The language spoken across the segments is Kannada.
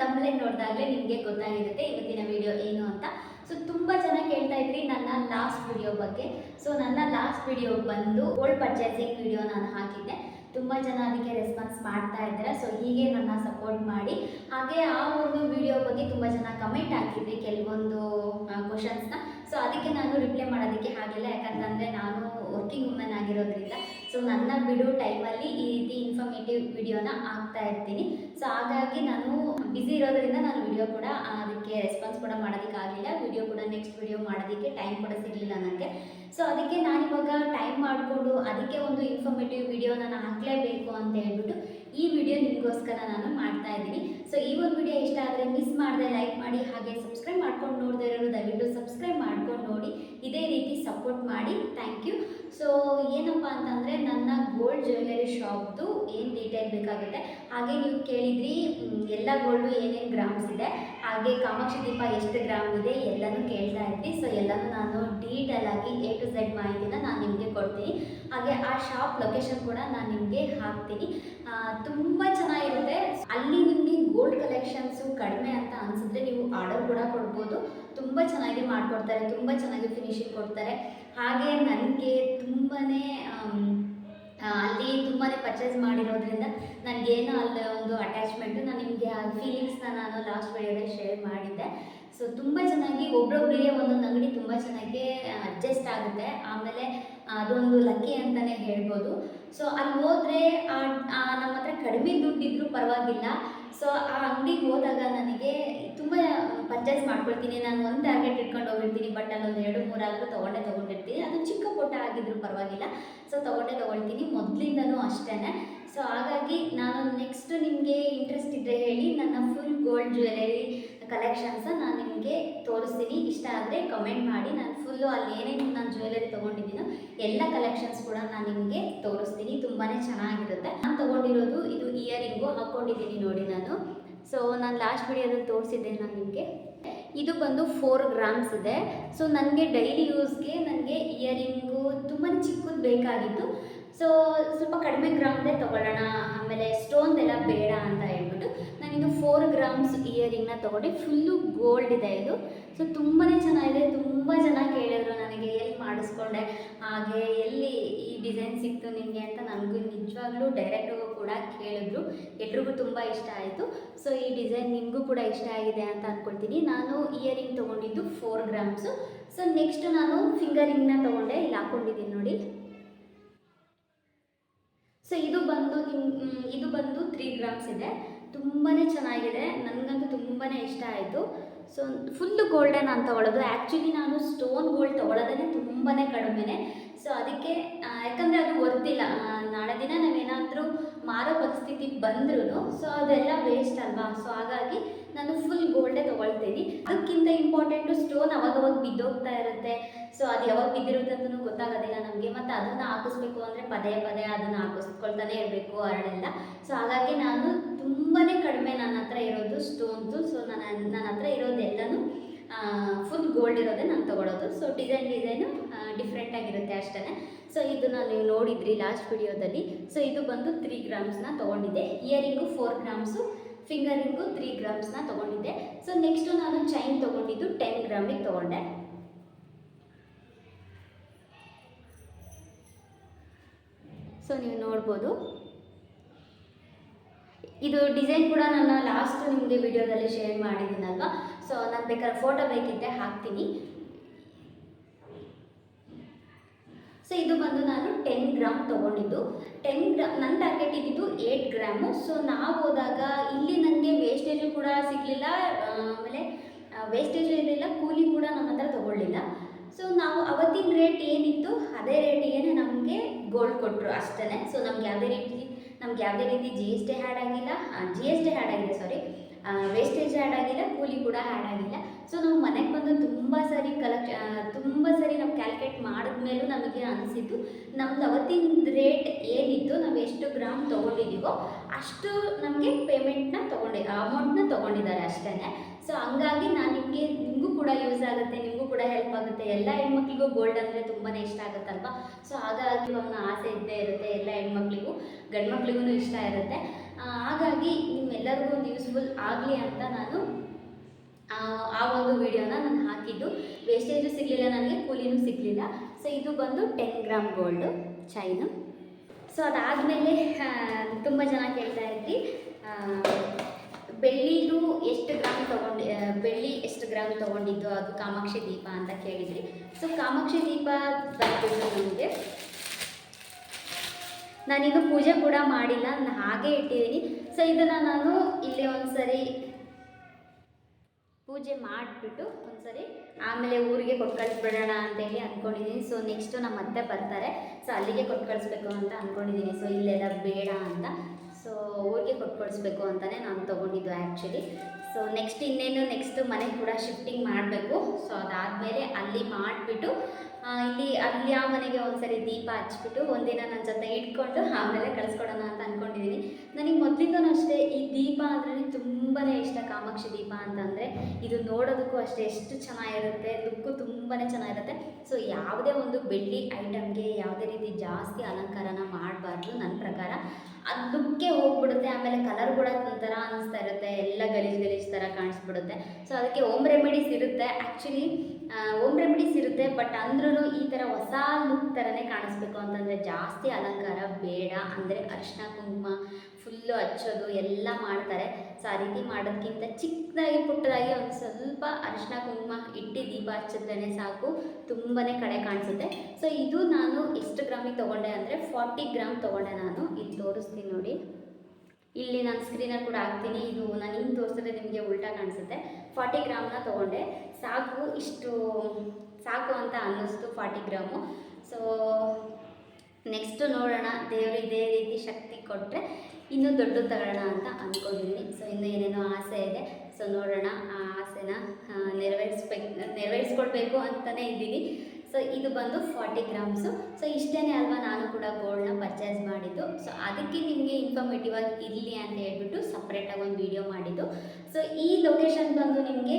ತಮ್ಮನೇಲಿ ನೋಡಿದಾಗಲೇ ನಿಮಗೆ ಗೊತ್ತಾಗಿರುತ್ತೆ ಇವತ್ತಿನ ವಿಡಿಯೋ ಏನು ಅಂತ. ಸೊ ತುಂಬ ಜನ ಕೇಳ್ತಾ ಇದ್ರಿ ನನ್ನ ಲಾಸ್ಟ್ ವಿಡಿಯೋ ಬಗ್ಗೆ. ಸೊ ನನ್ನ ಲಾಸ್ಟ್ ವಿಡಿಯೋ ಬಂದು ಓಲ್ಡ್ ಪರ್ಚೇಸಿಂಗ್ ವಿಡಿಯೋ ನಾನು ಹಾಕಿದ್ದೆ. ತುಂಬ ಜನ ಅದಕ್ಕೆ ರೆಸ್ಪಾನ್ಸ್ ಮಾಡ್ತಾ ಇದ್ದಾರೆ. ಸೊ ಹೀಗೆ ನನ್ನ ಸಪೋರ್ಟ್ ಮಾಡಿ. ಹಾಗೆ ಆ ಒಂದು ವಿಡಿಯೋ ಬಗ್ಗೆ ತುಂಬ ಜನ ಕಮೆಂಟ್ ಹಾಕಿದ್ರಿ ಕೆಲವೊಂದು ಕ್ವಶನ್ಸ್ನ ಸೊ ಅದಕ್ಕೆ ನಾನು ರಿಪ್ಲೈ ಮಾಡೋದಕ್ಕೆ ಆಗಿಲ್ಲ ಯಾಕಂತಂದರೆ ನಾನು ವರ್ಕಿಂಗ್ ವುಮೆನ್ ಆಗಿರೋದ್ರಿಂದ ಸೊ ನನ್ನ ಬಿಡು ಟೈಮಲ್ಲಿ ಈ ರೀತಿ ಇನ್ಫಾರ್ಮೇಟಿವ್ ವಿಡಿಯೋನ ಹಾಕ್ತಾ ಇರ್ತೀನಿ. ಸೊ ಹಾಗಾಗಿ ನಾನು ಬ್ಯುಸಿ ಇರೋದ್ರಿಂದ ನಾನು ವಿಡಿಯೋ ಕೂಡ ಅದಕ್ಕೆ ರೆಸ್ಪಾನ್ಸ್ ಕೂಡ ಮಾಡೋದಕ್ಕಾಗಲಿಲ್ಲ ವಿಡಿಯೋ ಕೂಡ ನೆಕ್ಸ್ಟ್ ವಿಡಿಯೋ ಮಾಡೋದಕ್ಕೆ ಟೈಮ್ ಕೂಡ ಸಿಗಲಿಲ್ಲ ನನಗೆ ಸೊ ಅದಕ್ಕೆ ನಾನಿವಾಗ ಟೈಮ್ ಮಾಡಿಕೊಂಡು ಅದಕ್ಕೆ ಒಂದು ಇನ್ಫಾರ್ಮೇಟಿವ್ ವಿಡಿಯೋ ನಾನು ಹಾಕಲೇಬೇಕು ಅಂತ ಹೇಳ್ಬಿಟ್ಟು ಈ ವಿಡಿಯೋ ನಿಮಗೋಸ್ಕರ ನಾನು ಮಾಡ್ತಾ ಇದ್ದೀನಿ. ಸೊ ಈ ಒಂದು ವಿಡಿಯೋ ಇಷ್ಟ ಆದರೆ ಮಿಸ್ ಮಾಡದೆ ಲೈಕ್ ಮಾಡಿ, ಹಾಗೆ ಸಬ್ಸ್ಕ್ರೈಬ್ ಮಾಡ್ಕೊಂಡು ನೋಡದೇ ಇರೋದು ದಯವಿಟ್ಟು ಸಬ್ಸ್ಕ್ರೈಬ್ ಮಾಡ್ಕೊಂಡು ನೋಡಿ. ಇದೇ ರೀತಿ ಸಪೋರ್ಟ್ ಮಾಡಿ. ಥ್ಯಾಂಕ್ ಯು ಸೊ ಏನಪ್ಪ ಅಂತಂದರೆ ನನ್ನ ಗೋಲ್ಡ್ ಜ್ಯುವೆಲರಿ ಶಾಪ್ದು ಏನು ಡೀಟೇಲ್ ಬೇಕಾಗುತ್ತೆ? ಹಾಗೆ ನೀವು ಕೇಳಿದ್ರಿ ಎಲ್ಲ ಗೋಲ್ಡು ಏನೇನು ಗ್ರಾಮ್ಸ್ ಇದೆ, ಹಾಗೆ ಕಾಮಾಕ್ಷಿ ದೀಪ ಎಷ್ಟು ಗ್ರಾಮ್ ಇದೆ ಎಲ್ಲನೂ ಕೇಳ್ತಾ ಇರ್ತೀವಿ ಸೊ ಎಲ್ಲನೂ ನಾನು ಡೀಟೇಲ್ ಆಗಿ ಎ ಟು ಝೆಡ್ ಮಾಹಿತಿನ ನಾನು ನಿಮಗೆ ಕೊಡ್ತೀನಿ. ಹಾಗೆ ಆ ಶಾಪ್ ಲೊಕೇಶನ್ ಕೂಡ ನಾನು ನಿಮಗೆ ಹಾಕ್ತೀನಿ. ತುಂಬ ಚೆನ್ನಾಗಿರುತ್ತೆ ಅಲ್ಲಿ ನಿಮಗೆ ಗೋಲ್ಡ್ ಕಲೆಕ್ಷನ್ಸು ಕಡಿಮೆ ಅಂತ ಅನಿಸಿದ್ರೆ ನೀವು ಆರ್ಡರ್ ಕೂಡ ಕೊಡ್ಬೋದು. ತುಂಬ ಚೆನ್ನಾಗಿ ಮಾಡಿಕೊಡ್ತಾರೆ, ತುಂಬ ಚೆನ್ನಾಗಿ ಫಿನಿಶಿಂಗ್ ಕೊಡ್ತಾರೆ. ಹಾಗೆ ನನಗೆ ತುಂಬಾ ಅಲ್ಲಿ ತುಂಬಾ ಪರ್ಚೇಸ್ ಮಾಡಿರೋದ್ರಿಂದ ನನಗೇನು ಅಲ್ಲಿ ಒಂದು ಅಟ್ಯಾಚ್ಮೆಂಟು ನಾನು ನಿಮಗೆ ಆ ಫೀಲಿಂಗ್ಸ್ನ ನಾನು ಲಾಸ್ಟ್ ವಿಡಿಯೋದಲ್ಲಿ ಶೇರ್ ಮಾಡಿದ್ದೆ. ಸೊ ತುಂಬ ಚೆನ್ನಾಗಿ ಒಬ್ರೊಬ್ಬರಿಗೆ ಒಂದೊಂದು ಅಂಗಡಿ ತುಂಬ ಚೆನ್ನಾಗಿ ಅಡ್ಜಸ್ಟ್ ಆಗುತ್ತೆ. ಆಮೇಲೆ ಅದೊಂದು ಲಕ್ಕಿ ಅಂತಲೇ ಹೇಳ್ಬೋದು. ಸೊ ಅಲ್ಲಿ ಹೋದರೆ ನಮ್ಮ ಹತ್ರ ಕಡಿಮೆ ದುಡ್ಡಿದ್ರೂ ಪರವಾಗಿಲ್ಲ. ಸೊ ಆ ಅಂಗಡಿಗೆ ಹೋದಾಗ ನನಗೆ ತುಂಬ ಪರ್ಚೇಸ್ ಮಾಡ್ಕೊಳ್ತೀನಿ. ನಾನು ಒಂದು ಟಾರ್ಗೆಟ್ ಇಟ್ಕೊಂಡು ಹೋಗಿರ್ತೀನಿ ಬಟ್ ಅಲ್ಲೊಂದು ಎರಡು, ಮೂರಾದರೂ ತೊಗೊಂಡೇ, ತೊಗೊಂಡಿರ್ತೀನಿ. ಅದು ಚಿಕ್ಕ ಪುಟ್ಟ ಆಗಿದ್ರೂ ಪರವಾಗಿಲ್ಲ. ಸೊ ತೊಗೊಂಡೇ, ತೊಗೊಳ್ತೀನಿ. ಮೊದಲಿಂದನೂ ಅಷ್ಟೇ ಸೊ ಹಾಗಾಗಿ ನಾನು ನೆಕ್ಸ್ಟ್ ನಿಮಗೆ ಇಂಟ್ರೆಸ್ಟ್ ಇದ್ದರೆ ಹೇಳಿ, ನನ್ನ ಫುಲ್ ಗೋಲ್ಡ್ ಜ್ಯುವೆಲರಿ ಕಲೆಕ್ಷನ್ಸ ನಾನು ನಿಮಗೆ ತೋರಿಸ್ತೀನಿ. ಇಷ್ಟ ಆದರೆ ಕಮೆಂಟ್ ಮಾಡಿ. ನಾನು ಫುಲ್ಲು ಅಲ್ಲಿ ಏನೇನು ನಾನು ಜ್ಯುವೆಲರಿ ತೊಗೊಂಡಿದ್ದೀನೋ. ಎಲ್ಲ ಕಲೆಕ್ಷನ್ಸ್ ಕೂಡ ನಾನು ನಿಮಗೆ ತೋರಿಸ್ತೀನಿ. ತುಂಬಾ ಚೆನ್ನಾಗಿರುತ್ತೆ. ನಾನು ತೊಗೊಂಡಿರೋದು ಇದು ಇಯರಿಂಗು ಹಾಕ್ಕೊಂಡಿದ್ದೀನಿ ನೋಡಿ ನಾನು. ಸೊ ನಾನು ಲಾಸ್ಟ್ ವಿಡಿಯೋದಲ್ಲಿ ತೋರಿಸಿದ್ದೆ ನಾನು ನಿಮಗೆ. ಇದು ಬಂದು ಫೋರ್ ಗ್ರಾಮ್ಸ್ ಇದೆ. ಸೊ ನನಗೆ ಡೈಲಿ ಯೂಸ್ಗೆ ನನಗೆ ಇಯರಿಂಗು ತುಂಬ ಚಿಕ್ಕದು ಬೇಕಾಗಿತ್ತು. ಸೊ ಸ್ವಲ್ಪ ಕಡಿಮೆ ಗ್ರಾಮ್ದೇ ತೊಗೊಳ್ಳೋಣ. ಆಮೇಲೆ ಸ್ಟೋನ್ದೆಲ್ಲ ಬೇಡ ಅಂತ ಹೇಳ್ಬಿಟ್ಟು ನಾನಿದು ಫೋರ್ ಗ್ರಾಮ್ಸ್ ಇಯರಿಂಗ್ನ ತೊಗೊಂಡೆ. ಫುಲ್ಲು ಗೋಲ್ಡ್ ಇದೆ ಇದು. ಸೊ ತುಂಬಾ ಚೆನ್ನಾಗಿದೆ. ತುಂಬ ಜನ ಕೇಳಿದ್ರು ನನಗೆ ಎಲ್ಲಿ ಮಾಡಿಸ್ಕೊಂಡೆ. ಹಾಗೆ ಎಲ್ಲಿ ಈ ಡಿಸೈನ್ ಸಿಕ್ತು ನಿಮಗೆ ಅಂತ ನನಗೂ ನಿಜವಾಗ್ಲೂ ಡೈರೆಕ್ಟಾಗೂ ಕೂಡ ಕೇಳಿದ್ರು. ಎಲ್ರಿಗೂ ತುಂಬ ಇಷ್ಟ ಆಯಿತು. ಸೊ ಈ ಡಿಸೈನ್ ನಿಮಗೂ ಕೂಡ ಇಷ್ಟ ಆಗಿದೆ ಅಂತ ಅಂದ್ಕೊಳ್ತೀನಿ ನಾನು ಇಯರಿಂಗ್ ತೊಗೊಂಡಿದ್ದು ಫೋರ್ ಗ್ರಾಮ್ಸು ಸೊ ನೆಕ್ಸ್ಟ್ ನಾನು ಫಿಂಗರಿಂಗ್ನ ತೊಗೊಂಡೆ. ಇಲ್ಲಿ ಹಾಕ್ಕೊಂಡಿದ್ದೀನಿ ನೋಡಿ. ಸೊ ಇದು ಬಂದು ನಿಮ್ ಇದು ಬಂದು ತ್ರೀ ಗ್ರಾಮ್ಸ್ ಇದೆ. ತುಂಬಾ ಚೆನ್ನಾಗಿದೆ. ನನಗಂತೂ ತುಂಬಾ ಇಷ್ಟ ಆಯಿತು. ಸೊ ಫುಲ್ ಗೋಲ್ಡನ್ ಅಂತ ತೊಗೊಳೋದು. ಆ್ಯಕ್ಚುಲಿ ನಾನು ಸ್ಟೋನ್ ಗೋಲ್ಡ್ ತೊಗೊಳೋದೇ ತುಂಬಾ ಕಡಿಮೆನೆ. ಸೊ ಅದಕ್ಕೆ ಯಾಕಂದರೆ ಅದು ಗೊತ್ತಿಲ್ಲ. ನಾಳೆ ದಿನ ನಾವೇನಾದರೂ ಮಾರೋ ಪರಿಸ್ಥಿತಿ ಬಂದ್ರೂ ಸೊ ಅದೆಲ್ಲ ವೇಸ್ಟ್ ಅಲ್ವಾ? ಸೊ ಹಾಗಾಗಿ ನಾನು ಫುಲ್ ಗೋಲ್ಡೇ ತೊಗೊಳ್ತೀನಿ. ಅದಕ್ಕಿಂತ ಇಂಪಾರ್ಟೆಂಟು ಸ್ಟೋನ್ ಅವಾಗವಾಗ ಬಿದ್ದೋಗ್ತಾ ಇರುತ್ತೆ. ಸೊ ಅದು ಯಾವಾಗ ಬಿದ್ದಿರುತ್ತೆ ಗೊತ್ತಾಗೋದಿಲ್ಲ ನಮಗೆ. ಮತ್ತು ಅದನ್ನು ಹಾಕಿಸ್ಬೇಕು ಅಂದರೆ ಪದೇ ಪದೇ ಅದನ್ನು ಹಾಕಿಸ್ಕೊಳ್ತಾನೆ ಇರಬೇಕು ಹರಳೆಲ್ಲ ಸೊ ಹಾಗಾಗಿ ನಾನು ತುಂಬಾ ಕಡಿಮೆ ನನ್ನ ಹತ್ರ ಇರೋದು ಸ್ಟೋನ್ದು ಸೊ ನನ್ನ ನನ್ನ ಹತ್ರ ಇರೋದೆಲ್ಲನೂ ಫುಲ್ ಗೋಲ್ಡ್ ಇರೋದೇ ನಾನು ತೊಗೊಳೋದು. ಸೊ ಡಿಸೈನ್ ಡಿಸೈನು ಡಿಫ್ರೆಂಟ್ ಆಗಿರುತ್ತೆ ಅಷ್ಟೇ ಸೊ ಇದನ್ನು ನೀವು ನೋಡಿದ್ರಿ ಲಾಸ್ಟ್ ವಿಡಿಯೋದಲ್ಲಿ ಸೊ ಇದು ಬಂದು ತ್ರೀ ಗ್ರಾಮ್ಸ್ನ ತೊಗೊಂಡಿದ್ದೆ. Earring four grams finger ring three ಗ್ರಾಮ್ಸ್ನ ತೊಗೊಂಡಿದ್ದೆ. ಸೊ ನೆಕ್ಸ್ಟು ನಾನು ಚೈನ್ ತೊಗೊಂಡಿದ್ದು ಟೆನ್ ಗ್ರಾಮಿಗೆ ತೊಗೊಂಡೆ. ಸೊ ನೀವು ನೋಡ್ಬೋದು. ಇದು ಡಿಸೈನ್ ಕೂಡ ನನ್ನ ಲಾಸ್ಟ್ ನಿಮಗೆ ವಿಡಿಯೋದಲ್ಲಿ ಶೇರ್ ಮಾಡಿದ್ದೀನಲ್ವಾ? ಸೊ ನಾನು ಬೇಕಾದ್ರೆ ಫೋಟೋ ಬೇಕಿದ್ದರೆ ಹಾಕ್ತೀನಿ. ಸೊ ಇದು ಬಂದು ನಾನು ಟೆನ್ ಗ್ರಾಮ್ ತೊಗೊಂಡಿದ್ದು. ಟೆನ್ ಗ್ರಾಮ್ ನನ್ನ ಟಾರ್ಗೆಟ್ ಇದ್ದಿದ್ದು ಏಯ್ಟ್ ಗ್ರಾಮು ಸೊ ನಾವು ಹೋದಾಗ ಇಲ್ಲಿ ನನಗೆ ವೇಸ್ಟೇಜು ಕೂಡ ಸಿಗಲಿಲ್ಲ, ಆಮೇಲೆ ವೇಸ್ಟೇಜು ಇರಲಿಲ್ಲ, ಕೂಲಿ ಕೂಡ ನಮ್ಮ ಹತ್ರ ತೊಗೊಳ್ಳಿಲ್ಲ. ಸೊ ನಾವು ಅವತ್ತಿನ ರೇಟ್ ಏನಿತ್ತು ಅದೇ ರೇಟಿಗೆ ನಮಗೆ ಗೋಲ್ಡ್ ಕೊಟ್ಟರು ಅಷ್ಟೇ ಸೊ ನಮ್ಗೆ ಯಾವುದೇ ರೀತಿ ನಮ್ಗೆ ಯಾವುದೇ ರೀತಿ ಜಿ ಎಸ್ ಟಿ ಹ್ಯಾಡ್ ಆಗಿಲ್ಲ ಜಿ ಎಸ್ ಟಿ ಹ್ಯಾಡ್ ಆಗಿದೆ ಸಾರಿ ವೇಸ್ಟೇಜ್ ಹ್ಯಾಡ್ ಆಗಿಲ್ಲ, ಕೂಲಿ ಕೂಡ ಹ್ಯಾಡ್ ಆಗಿಲ್ಲ. ಸೊ ನಾವು ಮನೆಗೆ ಬಂದು ತುಂಬ ಸರಿ ಕಲೆಕ್ಷ ತುಂಬ ಸರಿ ನಾವು ಕ್ಯಾಲ್ಕುಲೇಟ್ ಮಾಡಿದ್ಮೇಲೂ ನಮಗೆ ಅನಿಸಿದ್ದು, ನಮ್ದು ಅವತ್ತಿನ ರೇಟ್ ಏನಿತ್ತು, ನಾವು ಎಷ್ಟು ಗ್ರಾಮ್ ತೊಗೊಂಡಿದ್ದೀವೋ ಅಷ್ಟು ನಮಗೆ ಪೇಮೆಂಟ್ನ ತೊಗೊಂಡಿ ಅಮೌಂಟ್ನ ತೊಗೊಂಡಿದ್ದಾರೆ ಅಷ್ಟೇ ಸೊ ಹಂಗಾಗಿ ನಾನು ನಿಮಗೆ, ನಿಮಗೂ ಕೂಡ ಯೂಸ್ ಆಗುತ್ತೆ ಆಗುತ್ತೆ. ಎಲ್ಲ ಹೆಣ್ಮಕ್ಳಿಗೂ ಗೋಲ್ಡ್ ಅಂದರೆ ತುಂಬಾ ಇಷ್ಟ ಆಗುತ್ತಲ್ವಾ? ಸೊ ಹಾಗಾಗಿ ಅವನ ಆಸೆ ಇದ್ದೇ ಇರುತ್ತೆ ಎಲ್ಲ ಹೆಣ್ಮಕ್ಳಿಗೂ. ಗಂಡು ಮಕ್ಳಿಗೂ ಇಷ್ಟ ಇರುತ್ತೆ. ಹಾಗಾಗಿ ನಿಮ್ಮೆಲ್ಲರಿಗೂ ಒಂದು ಯೂಸ್ಫುಲ್ ಆಗಲಿ ಅಂತ ನಾನು ಆ, ಒಂದು ವಿಡಿಯೋನ ನಾನು ಹಾಕಿದ್ದು. ವೇಸ್ಟೇಜು ಸಿಗಲಿಲ್ಲ ನನಗೆ ಕೂಲಿನೂ ಸಿಗಲಿಲ್ಲ. ಸೊ ಇದು ಬಂದು ten gram gold chain so ಅದಾದಮೇಲೆ ತುಂಬ ಜನ ಕೇಳ್ತಾ ಇದ್ರಿ. ಬೆಳ್ಳಿದು ಎಷ್ಟು ಗ್ರಾಮ್ ತೊಗೊಂಡು ಬೆಳ್ಳಿ ಎಷ್ಟು ಗ್ರಾಮ್ ತೊಗೊಂಡಿದ್ದು ಅದು ಕಾಮಾಕ್ಷಿ ದೀಪ ಅಂತ ಕೇಳಿದ್ರಿ. ಸೊ ಕಾಮಾಕ್ಷಿ ದೀಪ ಬಂದ್ಬಿಟ್ಟು ನಿಮಗೆ. ನಾನಿದು ಪೂಜೆ ಕೂಡ ಮಾಡಿಲ್ಲ, ನಾನು ಹಾಗೆ ಇಟ್ಟಿದ್ದೀನಿ. ಸೊ ಇದನ್ನು ನಾನು ಇಲ್ಲಿ ಒಂದ್ಸರಿ ಪೂಜೆ ಮಾಡಿಬಿಟ್ಟು ಒಂದ್ಸರಿ ಆಮೇಲೆ ಊರಿಗೆ ಕೊಟ್ಟು ಕಳಿಸ್ಬಿಡೋಣ ಅಂತೇಳಿ ಅಂದ್ಕೊಂಡಿದ್ದೀನಿ ಸೊ ನೆಕ್ಸ್ಟು ನಮ್ಮ ಅತ್ತೆ ಬರ್ತಾರೆ. ಸೊ ಅಲ್ಲಿಗೆ ಕೊಟ್ಟು ಕಳಿಸ್ಬೇಕು ಅಂತ ಅಂದ್ಕೊಂಡಿದ್ದೀನಿ ಸೊ ಇಲ್ಲೆಲ್ಲ ಬೇಡ ಅಂತ. ಸೊ ಊರಿಗೆ ಕೊಟ್ಟು ಅಂತಲೇ ನಾನು ತೊಗೊಂಡಿದ್ದು ಆ್ಯಕ್ಚುಲಿ ಸೊ ನೆಕ್ಸ್ಟ್ ಇನ್ನೇನು ನೆಕ್ಸ್ಟ್ ಮನೆ ಕೂಡ ಶಿಫ್ಟಿಂಗ್ ಮಾಡಬೇಕು. ಸೊ ಅದಾದಮೇಲೆ ಅಲ್ಲಿ ಮಾಡಿಬಿಟ್ಟು ಇಲ್ಲಿ ಅಲ್ಲಿ ಆ ಮನೆಗೆ ಒಂದ್ಸರಿ ದೀಪ ಹಚ್ಬಿಟ್ಟು ಒಂದಿನ ನನ್ನ ಜೊತೆ ಇಟ್ಕೊಂಡು ಆಮೇಲೆ ಕಳಿಸ್ಕೊಡೋಣ ಅಂತ ಅಂದ್ಕೊಂಡಿದ್ದೀನಿ ನನಗೆ ಮೊದಲಿಂದನೂ ಅಷ್ಟೇ ಈ ದೀಪ ಅಂದ್ರೆ ತುಂಬಾ ಇಷ್ಟ ಕಾಮಾಕ್ಷಿ ದೀಪ ಅಂತಂದರೆ, ಇದು ನೋಡೋದಕ್ಕೂ ಅಷ್ಟೇ ಎಷ್ಟು ಚೆನ್ನಾಗಿರುತ್ತೆ ಲುಕ್ಕು ತುಂಬಾ ಚೆನ್ನಾಗಿರುತ್ತೆ. ಸೊ ಯಾವುದೇ ಒಂದು ಬೆಳ್ಳಿ ಐಟಮ್ಗೆ ಯಾವುದೇ ರೀತಿ ಜಾಸ್ತಿ ಅಲಂಕಾರನ ಮಾಡಬಾರ್ದು ನನ್ನ ಪ್ರಕಾರ. ಅದು ಲುಕ್ಕೇ ಹೋಗ್ಬಿಡುತ್ತೆ, ಆಮೇಲೆ ಕಲರ್ ಕೂಡ ಒಂಥರ ಅನಿಸ್ತಾ ಇರುತ್ತೆ, ಎಲ್ಲ ಗಲೀಜು ಗಲೀಜು ಥರ ಕಾಣಿಸ್ಬಿಡುತ್ತೆ. ಸೊ ಅದಕ್ಕೆ ಓಮ್ ರೆಮಿಡೀಸ್ ಇರುತ್ತೆ. ಆ್ಯಕ್ಚುಲಿ ಓಮ್ ರೆಮಿಡೀಸ್ ಇರುತ್ತೆ ಬಟ್ ಅಂದ್ರೂ ಈ ಥರ ಹೊಸ ಲುಕ್ ಥರನೇ ಕಾಣಿಸ್ಬೇಕು ಅಂತಂದರೆ ಜಾಸ್ತಿ ಅಲಂಕಾರ ಬೇಡ. ಅಂದರೆ ಅರಿಶಿನ ಕುಂಕುಮ ಫುಲ್ಲು ಹಚ್ಚೋದು ಎಲ್ಲ ಮಾಡ್ತಾರೆ. ಸೊ ಆ ರೀತಿ ಮಾಡೋದಕ್ಕಿಂತ ಚಿಕ್ಕದಾಗಿ ಪುಟ್ಟದಾಗಿ ಒಂದು ಸ್ವಲ್ಪ ಅರಿಶಿನ ಕುಂಕುಮ, ಇಟ್ಟು ದೀಪ ಹಚ್ಚಿದ್ರೇ ಸಾಕು. ತುಂಬಾ ಕಡೆ ಕಾಣಿಸುತ್ತೆ. ಸೊ ಇದು ನಾನು ಎಷ್ಟು ಗ್ರಾಮಿಗೆ ತೊಗೊಂಡೆ ಅಂದರೆ ಫಾರ್ಟಿ ಗ್ರಾಮ್ ತೊಗೊಂಡೆ ನಾನು. ಇಲ್ಲಿ ತೋರಿಸ್ತೀನಿ ನೋಡಿ. ಇಲ್ಲಿ ನಾನು ಸ್ಕ್ರೀನಲ್ಲಿ ಕೂಡ ಹಾಕ್ತೀನಿ. ಇದು ನಾನು ಹಿಂಗೆ ತೋರಿಸಿದ್ರೆ ನಿಮಗೆ ಉಲ್ಟಾ ಕಾಣಿಸುತ್ತೆ. ಫಾರ್ಟಿ ಗ್ರಾಮ್ನ ತೊಗೊಂಡೆ. ಸಾಕು ಇಷ್ಟು, ಸಾಕು ಅಂತ ಅನ್ನಿಸ್ತು ಫಾರ್ಟಿ ಗ್ರಾಮು. ಸೊ ನೆಕ್ಸ್ಟು ನೋಡೋಣ. ದೇವರು ಇದೇ ರೀತಿ ಶಕ್ತಿ ಕೊಟ್ಟರೆ ಇನ್ನೂ ದೊಡ್ಡ ತಗೋಣ ಅಂತ ಅಂದ್ಕೊಂಡಿದ್ದೀನಿ ಸೊ ಇನ್ನೂ ಏನೇನೋ ಆಸೆ ಇದೆ. ಸೊ ನೋಡೋಣ. ಆ ಆಸೆನ ನೆರವೇರಿಸ್ಬೇಕು ನೆರವೇರಿಸ್ಕೊಡ್ಬೇಕು ಅಂತಲೇ ಇದ್ದೀನಿ. ಸೊ ಇದು ಬಂದು ಫಾರ್ಟಿ ಗ್ರಾಮ್ಸು ಸೊ ಇಷ್ಟೇ ಅಲ್ವಾ ನಾನು ಕೂಡ ಗೋಲ್ಡ್ನ ಪರ್ಚೇಸ್ ಮಾಡಿದ್ದು. ಸೊ ಅದಕ್ಕೆ ನಿಮಗೆ ಇನ್ಫಾರ್ಮೇಟಿವ್ ಆಗಿ ಇರಲಿ ಅಂತ ಹೇಳ್ಬಿಟ್ಟು ಸಪ್ರೇಟಾಗಿ ಒಂದು ವಿಡಿಯೋ ಮಾಡಿದ್ದು. ಸೊ ಈ ಲೊಕೇಶನ್ ಬಂದು ನಿಮಗೆ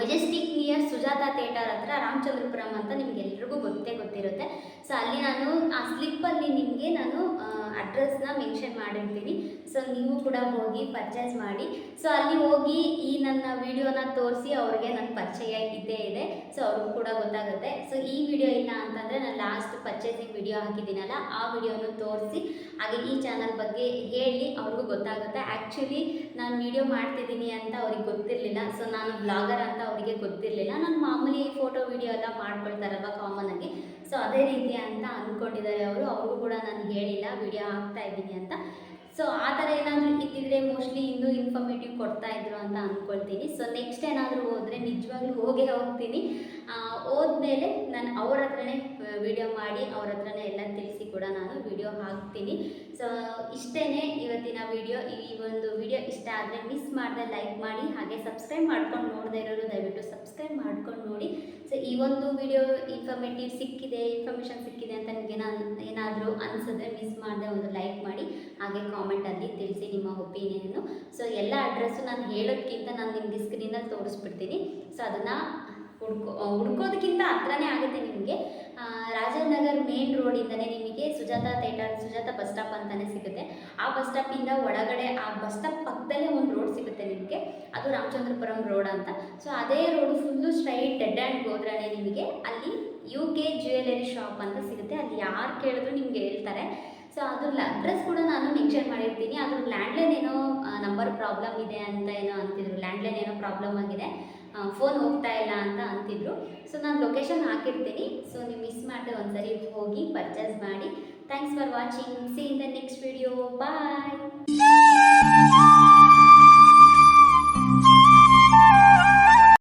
ಮೆಜೆಸ್ಟಿಕ್ ನಿಯರ್ ಸುಜಾತ ಥಿಯೇಟರ್ ಹತ್ರ ರಾಮಚಂದ್ರಪುರಂ ಅಂತ ನಿಮ್ಗೆಲ್ರಿಗೂ ಗೊತ್ತೇ ಗೊತ್ತಿರುತ್ತೆ. ಸೊ ಅಲ್ಲಿ ನಾನು, ಆ ಸ್ಲಿಪ್ಪಲ್ಲಿ ನಿಮಗೆ ನಾನು ಅಡ್ರೆಸ್ನ ಮೆನ್ಷನ್ ಮಾಡಿರ್ತೀನಿ. ಸೊ ನೀವು ಕೂಡ ಹೋಗಿ ಪರ್ಚೇಸ್ ಮಾಡಿ. ಸೊ ಅಲ್ಲಿ ಹೋಗಿ ಈ ನನ್ನ ವಿಡಿಯೋನ ತೋರಿಸಿ ಅವ್ರಿಗೆ ನನ್ನ ಪರಿಚಯ ಇದ್ದೇ ಇದೆ. ಸೊ ಅವ್ರಿಗೂ ಕೂಡ ಗೊತ್ತಾಗುತ್ತೆ. ಸೊ ಈ ವಿಡಿಯೋ ಇಲ್ಲ ಅಂತಂದರೆ ನಾನು ಲಾಸ್ಟ್ ಪರ್ಚೇಸಿಂಗ್ ವಿಡಿಯೋ ಹಾಕಿದ್ದೀನಲ್ಲ, ಆ ವಿಡಿಯೋನು ತೋರಿಸಿ, ಹಾಗೆ ಈ ಚಾನಲ್ ಬಗ್ಗೆ ಹೇಳಿ ಅವ್ರಿಗೂ ಗೊತ್ತಾಗುತ್ತೆ. ಆ್ಯಕ್ಚುಲಿ ನಾನು ವಿಡಿಯೋ ಮಾಡ್ತಿದ್ದೀನಿ ಅಂತ ಅವ್ರಿಗೆ ಗೊತ್ತಿರಲಿಲ್ಲ. ಸೊ ನಾನು ಬ್ಲಾಗರ್ ಅಂತ ಅವರಿಗೆ ಗೊತ್ತಿರಲಿಲ್ಲ. ನಾನು ಮಾಮೂಲಿ ಫೋಟೋ ವಿಡಿಯೋ ಎಲ್ಲ ಮಾಡ್ಕೊಳ್ತಾರಲ್ವ ಕಾಮನ್ ಆಗಿ. ಸೊ ಅದೇ ರೀತಿ ಅಂತ ಅಂದ್ಕೊಂಡಿದ್ದಾರೆ ಅವರು. ಅವ್ರಿಗೂ ಕೂಡ ನಾನು ಹೇಳಿಲ್ಲ. ವಿಡಿಯೋ ಹಾಕ್ತಾ ಇದ್ದೀನಿ ಅಂತ. ಸೊ ಆ ಥರ ಏನಾದರೂ ಇದ್ದಿದ್ರೆ ಮೋಸ್ಟ್ಲಿ ಇನ್ನೂ ಇನ್ಫಾರ್ಮೇಟಿವ್ ಕೊಡ್ತಾ ಇದ್ರು ಅಂತ ಅಂದ್ಕೊಳ್ತೀನಿ ಸೊ ನೆಕ್ಸ್ಟ್ ಏನಾದರೂ ಹೋದರೆ ನಿಜವಾಗ್ಲೂ ಹೋಗೇ ಹೋಗ್ತೀನಿ. ಹೋದ್ಮೇಲೆ ನಾನು ಅವ್ರ ಹತ್ರನೇ ವಿಡಿಯೋ ಮಾಡಿ ಅವ್ರ ಹತ್ರನೇ ಎಲ್ಲ ತಿಳಿಸಿ ಕೂಡ ನಾನು ವಿಡಿಯೋ ಹಾಕ್ತೀನಿ. ಸೊ ಇಷ್ಟೇ ಇವತ್ತಿನ ವಿಡಿಯೋ ಈ ಒಂದು ವಿಡಿಯೋ ಇಷ್ಟ ಆದರೆ ಮಿಸ್ ಮಾಡದೆ ಲೈಕ್ ಮಾಡಿ, ಹಾಗೆ ಸಬ್ಸ್ಕ್ರೈಬ್ ಮಾಡ್ಕೊಂಡು ನೋಡದೇ ಇರೋರು ದಯವಿಟ್ಟು ಸಬ್ಸ್ಕ್ರೈಬ್ ಮಾಡ್ಕೊಂಡು ನೋಡಿ. ಸೊ ಈ ಒಂದು ವಿಡಿಯೋ ಇನ್ಫಾರ್ಮೇಟಿವ್ ಸಿಕ್ಕಿದೆ ಇನ್ಫಾರ್ಮೇಷನ್ ಸಿಕ್ಕಿದೆ ಅಂತ ನಿಮಗೆ ಏನಾದರೂ ಅನಿಸಿದ್ರೆ ಮಿಸ್ ಮಾಡದೆ ಒಂದು ಲೈಕ್ ಮಾಡಿ, ಹಾಗೆ ಕಾಮೆಂಟಲ್ಲಿ ತಿಳಿಸಿ ನಿಮ್ಮ ಒಪಿನಿಯನ್ನು ಸೊ ಎಲ್ಲ ಅಡ್ರೆಸ್ಸು ನಾನು ಹೇಳೋದಕ್ಕಿಂತ ನಾನು ನಿಮಗೆ ಸ್ಕ್ರೀನಲ್ಲಿ ತೋರಿಸ್ಬಿಡ್ತೀನಿ. ಸೊ ಅದನ್ನು ಹುಡ್ಕೋ ಹುಡ್ಕೋದಕ್ಕಿಂತ ಹತ್ರನೇ ಆಗುತ್ತೆ ನಿಮಗೆ. ರಾಜನಗರ್ ಮೇನ್ ರೋಡಿಂದನೇ ನಿಮಗೆ Sujatha theatre, Sujatha bus stop ಅಂತಲೇ ಸಿಗುತ್ತೆ. ಆ ಬಸ್ ಸ್ಟಾಪಿಂದ ಒಳಗಡೆ, ಆ ಬಸ್ ಸ್ಟಾಪ್ ಪಕ್ಕದಲ್ಲೇ ಒಂದು ರೋಡ್ ಸಿಗುತ್ತೆ ನಿಮಗೆ. ಅದು ರಾಮಚಂದ್ರಪುರಂ ರೋಡ್ ಅಂತ. ಸೊ ಅದೇ road full straight dead end ಹೋದ್ರೆ ನಿಮಗೆ ಅಲ್ಲಿ ಯು ಕೆ ಜ್ಯುವೆಲರಿ ಶಾಪ್ ಅಂತ ಸಿಗುತ್ತೆ. ಅಲ್ಲಿ ಯಾರು ಕೇಳಿದ್ರು ನಿಮಗೆ ಹೇಳ್ತಾರೆ. ಸೊ ಅದ್ರ ಅಡ್ರೆಸ್ ಕೂಡ ನಾನು ಮೆನ್ಷನ್ ಮಾಡಿರ್ತೀನಿ. ಅದ್ರ ಲ್ಯಾಂಡ್ಲೈನ್ ಏನೋ ನಂಬರ್ ಪ್ರಾಬ್ಲಮ್ ಇದೆ ಅಂತ ಏನೋ ಅಂತಿದ್ರು. ಲ್ಯಾಂಡ್ಲೈನ್ ಏನೋ ಪ್ರಾಬ್ಲಮ್ ಆಗಿದೆ. ಫೋನ್ ಹೋಗ್ತಾ ಇಲ್ಲ ಅಂತ ಅಂತಿದ್ರು. ಸೊ ನಾನು ಲೊಕೇಶನ್ ಹಾಕಿರ್ತೀನಿ. ಸೊ ನೀವು ಮಿಸ್ ಮಾಡಿದೆ ಒಂದ್ಸರಿ ಹೋಗಿ ಪರ್ಚೇಸ್ ಮಾಡಿ. Thanks for watching see in the next video bye